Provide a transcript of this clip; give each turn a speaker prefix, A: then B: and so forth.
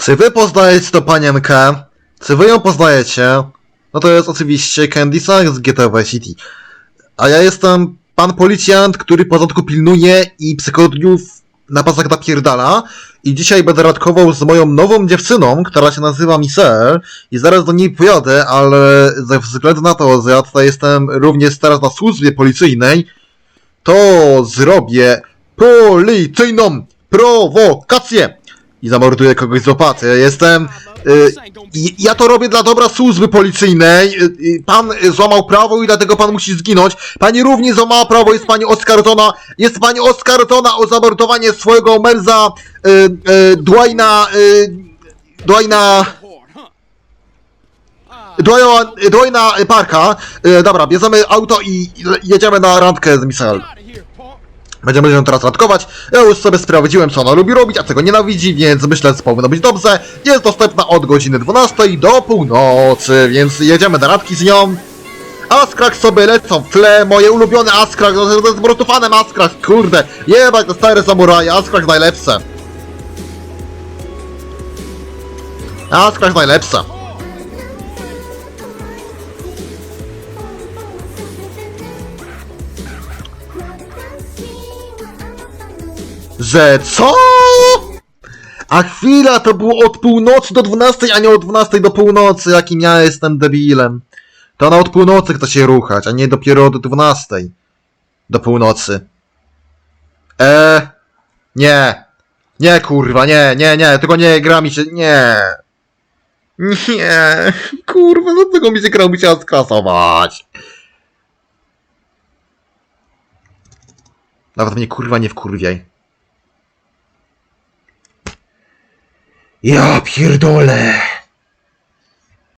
A: Czy wy poznajecie tą panienkę? Czy wy ją poznajecie? No to jest oczywiście Candy Sang z GTA Vice City. A ja jestem pan policjant, który porządku pilnuje i psychodniów na pasach napierdala. I dzisiaj będę radkował z moją nową dziewczyną, która się nazywa Michelle i zaraz do niej pojadę, ale ze względu na to, że ja tutaj jestem również teraz na służbie policyjnej, to zrobię policyjną prowokację i zamorduję kogoś z łopaty. Jestem... Y, ja to robię dla dobra służby policyjnej. Y, y, Pan y, złamał prawo i dlatego pan musi zginąć. Pani również złamała prawo, jest pani oskarżona. Jest pani oskarżona o zamordowanie swojego męża y, y, Dwayna... Y, Dwayna... Dwayna, Parka. Y, dobra, bierzemy auto i i jedziemy na randkę z Michelle. Będziemy ją teraz randkować. Ja już sobie sprawdziłem, co ona lubi robić, a czego nienawidzi, więc myślę, że powinno być dobrze. Jest dostępna od godziny 12 do północy, więc jedziemy na randki z nią. Askrak sobie lecą w tle, moje ulubione Askrak, no to jest Askrak, kurde. Jebać te stare samuraje, Askrak najlepsze. Askrak najlepsze. Że co? A chwila, to było od północy do 12, a nie od 12 do północy, jakim ja jestem debilem. To ona od północy chce się ruchać, a nie dopiero od 12 do północy. E, nie. Nie, kurwa, nie, nie, nie, tylko nie gra mi się, nie. Nie, kurwa, dlaczego mi się gra musiała skrasować? Nawet mnie kurwa nie wkurwiaj. Ja pierdolę.